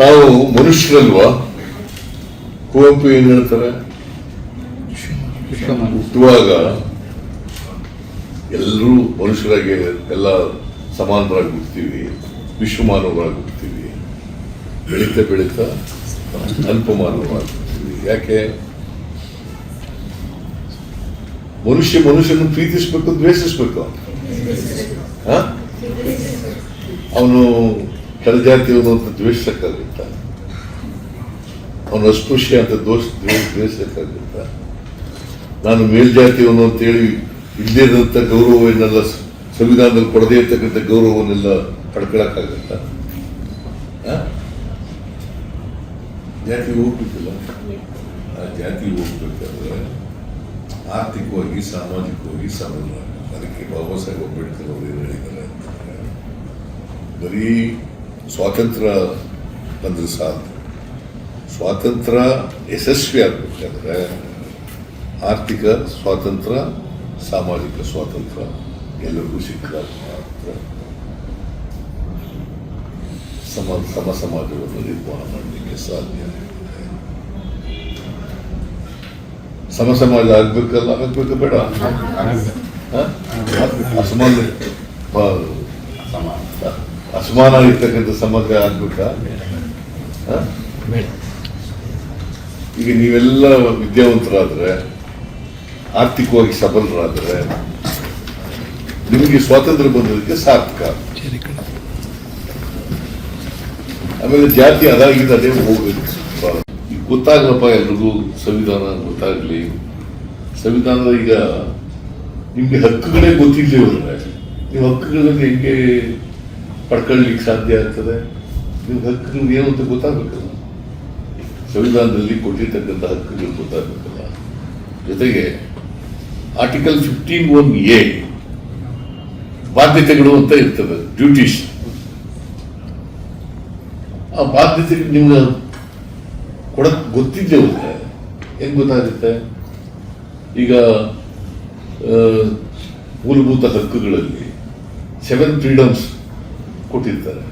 ನಾವು ಮನುಷ್ಯರಲ್ವಾ? ಕುವೆಂಪು ಏನ್ ಹೇಳ್ತಾರೆ? ಹುಟ್ಟುವಾಗ ಎಲ್ಲರೂ ಮನುಷ್ಯರಾಗಿ ಎಲ್ಲ ಸಮಾನರಾಗಿ ಹುಡ್ತೀವಿ ವಿಶ್ವಮಾನವರಾಗಿ ಹುಡ್ತೀವಿ ಬೆಳೀತಾ ಬೆಳೀತಾ ಅಲ್ಪಮಾನವರಾಗಿ ಹುಡ್ತೀವಿ ಯಾಕೆ? ಮನುಷ್ಯ ಮನುಷ್ಯನ ಪ್ರೀತಿಸ್ಬೇಕು, ದ್ವೇಷಿಸ್ಬೇಕು. ಅವನು ಕೆಳಜಾತಿಯವನು ಅಂತ ದ್ವೇಷಕ್ಕಾಗುತ್ತ? ಅವನು ಅಸ್ಪೃಶ್ಯ ಅಂತ ದೋಷ ದ್ವೇ- ದ್ವೇಷಕ್ಕಾಗುತ್ತ? ನಾನು ಮೇಲ್ಜಾತಿಯವನು ಅಂತೇಳಿ ಇಲ್ಲದೇ ಇರೋಂಥ ಗೌರವವನ್ನೆಲ್ಲ ಸಂವಿಧಾನದಲ್ಲಿ ಕೊಡದೇ ಇರ್ತಕ್ಕಂಥ ಗೌರವವನ್ನೆಲ್ಲ ಪಡ್ಕೊಳಕ್ಕಾಗತ್ತ? ಜಾತಿ ಹೋಗ್ಬೇಕಿಲ್ಲ? ಆ ಜಾತಿ ಹೋಗ್ಬೇಕಾದ್ರೆ ಆರ್ಥಿಕವಾಗಿ, ಸಾಮಾಜಿಕವಾಗಿ ಸಬಲರಾಗ ಅದಕ್ಕೆ ಬಾಬಾ ಸಾಹೇಬ್ ಅಂಬೇಡ್ಕರ್ ಅವರು ಏನು ಹೇಳಿದ್ದಾರೆ ಅಂತಂದ್ರೆ, ಬರೀ ಸ್ವಾತಂತ್ರ್ಯ ಬಂದ್ರೆ ಸಾಕು. ಸ್ವಾತಂತ್ರ್ಯ ಯಶಸ್ವಿ ಆಗಬೇಕಾದ್ರೆ ಆರ್ಥಿಕ ಸ್ವಾತಂತ್ರ್ಯ ಸಾಮಾಜಿಕ ಸ್ವಾತಂತ್ರ್ಯ ಎಲ್ಲರಿಗೂ ಸಿಕ್ಕಿದಾಗ ಮಾತ್ರ. ಸಮ ಸಮ ಸಮಾಜವನ್ನು ನಿರ್ಮಾಣ ಮಾಡಲಿಕ್ಕೆ ಸಾಧ್ಯ ಸಮ ಸಮಾಜ ಆಗ್ಬೇಕಲ್ಲ ಆಗ್ಬೇಕು ಬೇಡ? ಅಸಮಾನ ಅಸಮಾನ ಇರ್ತಕ್ಕಂಥ ಸಮಾಜ ಆಗ್ಬಿಟ್ಟ? ಈಗ ನೀವೆಲ್ಲ ವಿದ್ಯಾವಂತರಾದ್ರೆ ಆರ್ಥಿಕವಾಗಿ ಸಬಲರಾದ್ರೆ ನಿಮಗೆ ಸ್ವಾತಂತ್ರ್ಯ ಬಂದದಕ್ಕೆ ಸಾರ್ಥಕ. ಆಮೇಲೆ ಜಾತಿ ಅದಾಗಿದೆ ಅದೇ ಹೋಗಬೇಕು. ಈಗ ಗೊತ್ತಾಗಲಪ್ಪ ಎಲ್ರಿಗೂ ಸಂವಿಧಾನ ಗೊತ್ತಾಗ್ಲಿ. ಸಂವಿಧಾನದ ಈಗ ನಿಮ್ಗೆ ಹಕ್ಕುಗಳೇ ಗೊತ್ತಿಲ್ಲ ನೀವು ಹಕ್ಕುಗಳನ್ನು ಹೆಂಗೆ ಪಡ್ಕೊಳ್ಳಿಕ್ಕೆ ಸಾಧ್ಯ ಆಗ್ತದೆ? ನೀವು ನಿಮ್ಗೆ ಏನು ಅಂತ ಗೊತ್ತಾಗಬೇಕಲ್ಲ. ಸಂವಿಧಾನದಲ್ಲಿ ಕೊಟ್ಟಿರ್ತಕ್ಕಂಥ ಹಕ್ಕುಗಳು ಗೊತ್ತಾಗಬೇಕಲ್ಲ. ಜೊತೆಗೆ ಆರ್ಟಿಕಲ್ ಫಿಫ್ಟೀನ್ ಒನ್ ಎ ಬಾಧ್ಯತೆಗಳು ಅಂತ ಇರ್ತದೆ ಡ್ಯೂಟೀಸ್ ಆ ಬಾಧ್ಯತೆ ನಿಮ್ಗೆ ಕೊಡಕ್ ಗೊತ್ತಿದ್ದೆ ಹೋದ್ರೆ ಹೆಂಗ್ ಗೊತ್ತಾಗುತ್ತೆ? ಈಗ ಮೂಲಭೂತ ಹಕ್ಕುಗಳಲ್ಲಿ ಸೆವೆನ್ ಫ್ರೀಡಮ್ಸ್ ಕೊಟ್ಟಿರ್ತಾರೆ.